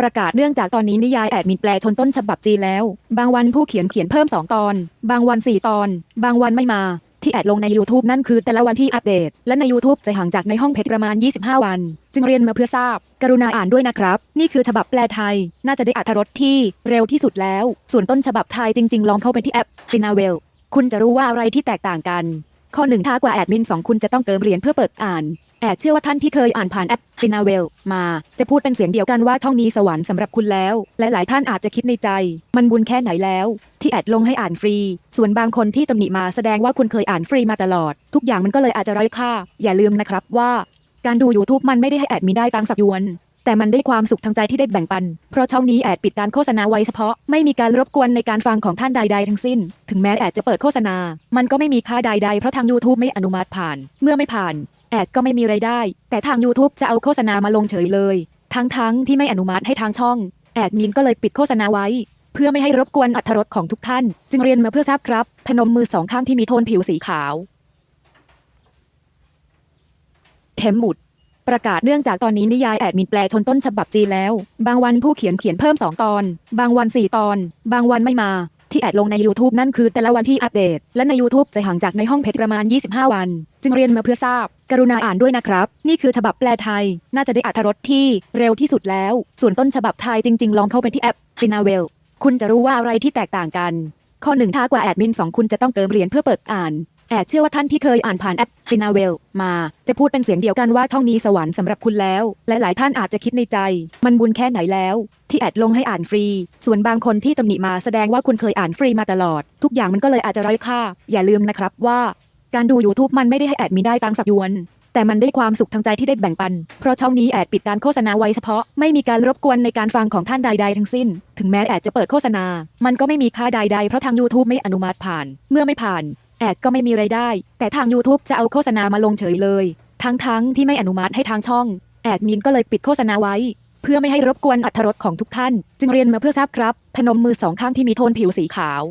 ประกาศเนื่องจากตอนนี้นิยายแอดมินแปลชนต้นฉบับจีนแล้ว บางวันผู้เขียนเขียนเพิ่ม 2 ตอน บางวัน 4 ตอน บางวันไม่มา ที่แอดลงใน YouTube นั่นคือแต่ละวันที่อัปเดต และใน YouTube จะห่างจากในห้องเพจประมาณ 25 วัน จึงเรียนมาเพื่อทราบ กรุณาอ่านด้วยนะครับ นี่คือฉบับแปลไทย น่าจะได้อรรถรสที่เร็วที่สุดแล้ว ส่วนต้นฉบับไทยจริง ๆ ลองเข้าไปที่แอป f i n a w e l คุณจะรู้ว่าอะไรที่แตกต่างกัน ข้อหนึ่งถ้ากว่าแอดมินสองคุณจะต้องเติมเหรียญเพื่อเปิดอ่าน แอดเชื่อว่าท่านที่เคยอ่านผ่านแอป f i n a w e l มา จะพูดเป็นเสียงเดียวกันว่าช่องนี้สวรรค์สำหรับคุณแล้ว และหลายท่านอาจจะคิดในใจ มันบุญแค่ไหนแล้ว ที่แอดลงให้อ่านฟรี ส่วนบางคนที่ตำหนิมาแสดงว่าคุณเคยอ่านฟรีมาตลอด ทุกอย่างมันก็เลยอาจจะไร้ค่า อย่าลืมนะครับว่า การดู YouTube มันไม่ได้ให้แอดมีได้ตังสับยวน แต่มันได้ความสุขทางใจที่ได้แบ่งปัน เพราะช่องนี้แอดปิดการโฆษณาไว้เฉพาะ ไม่มีการรบกวนในการฟังของท่านใด ๆ ทั้งสิ้น ถึงแม้แอดจะเปิดโฆษณา มันก็ไม่มีค่าใด ๆ เพราะทาง YouTube ไม่อนุมัติผ่าน เมื่อไม่ผ่าน แอดก็ไม่มีไรายได้ แต่ทาง YouTube จะเอาโฆษณามาลงเฉยเลย ทั้งๆที่ไม่อนุมัติให้ทางช่อง แอดมินก็เลยปิดโฆษณาไว้ เพื่อไม่ให้รบกวนอรรรสของทุกท่าน จึงเรียนมาเพื่อทราบครับ พนมมือสองข้างที่มีโทนผิวสีขาวเทมหมุดประกาศเนื่องจากตอนนี้นิยายแอดมินแปลชนต้นฉบับจีนแล้ว บางวันผู้เขียนเขียนเพิ่ม 2 ตอน บางวัน 4 ตอน บางวันไม่มา ที่แอดลงใน YouTube นั่นคือแต่ละวันที่อัปเดต และใน YouTube จะห่างจากในห้องเพจประมาณ 25 วัน จึงเรียนมาเพื่อทราบ กรุณาอ่านด้วยนะครับ นี่คือฉบับแปลไทย น่าจะได้อรรถรสที่เร็วที่สุดแล้ว ส่วนต้นฉบับไทยจริง ๆ ลองเข้าไปที่แอป f i n a w e l คุณจะรู้ว่าอะไรที่แตกต่างกัน ข้อหนึ่งถ้ากว่าแอดมินสองคุณจะต้องเติมเหรียญเพื่อเปิดอ่าน แอดเชื่อว่าท่านที่เคยอ่านผ่านแอป f i n a w e l มา จะพูดเป็นเสียงเดียวกันว่าช่องนี้สวรรค์สำหรับคุณแล้ว และหลายท่านอาจจะคิดในใจ มันบุญแค่ไหนแล้ว ที่แอดลงให้อ่านฟรี ส่วนบางคนที่ตำหนิมาแสดงว่าคุณเคยอ่านฟรีมาตลอด ทุกอย่างมันก็เลยอาจจะไร้ค่า อย่าลืมนะครับว่า การดู YouTube มันไม่ได้ให้แอดมีได้ตังสับยวน แต่มันได้ความสุขทางใจที่ได้แบ่งปัน เพราะช่องนี้แอดปิดการโฆษณาไว้เฉพาะ ไม่มีการรบกวนในการฟังของท่านใด ๆ ทั้งสิ้น ถึงแม้แอดจะเปิดโฆษณา มันก็ไม่มีค่าใด ๆ เพราะทาง YouTube ไม่อนุมัติผ่าน เมื่อไม่ผ่าน แอดก็ไม่มีไรายได้ แต่ทาง YouTube จะเอาโฆษณามาลงเฉยเลย ทั้งๆที่ไม่อนุมัติให้ทางช่อง แอดมินก็เลยปิดโฆษณาไว้เพื่อไม่ให้รบกวนอรรรสของทุกท่าน จึงเรียนมาเพื่อทราบครับ พนมมือสองข้างที่มีโทนผิวสีขาว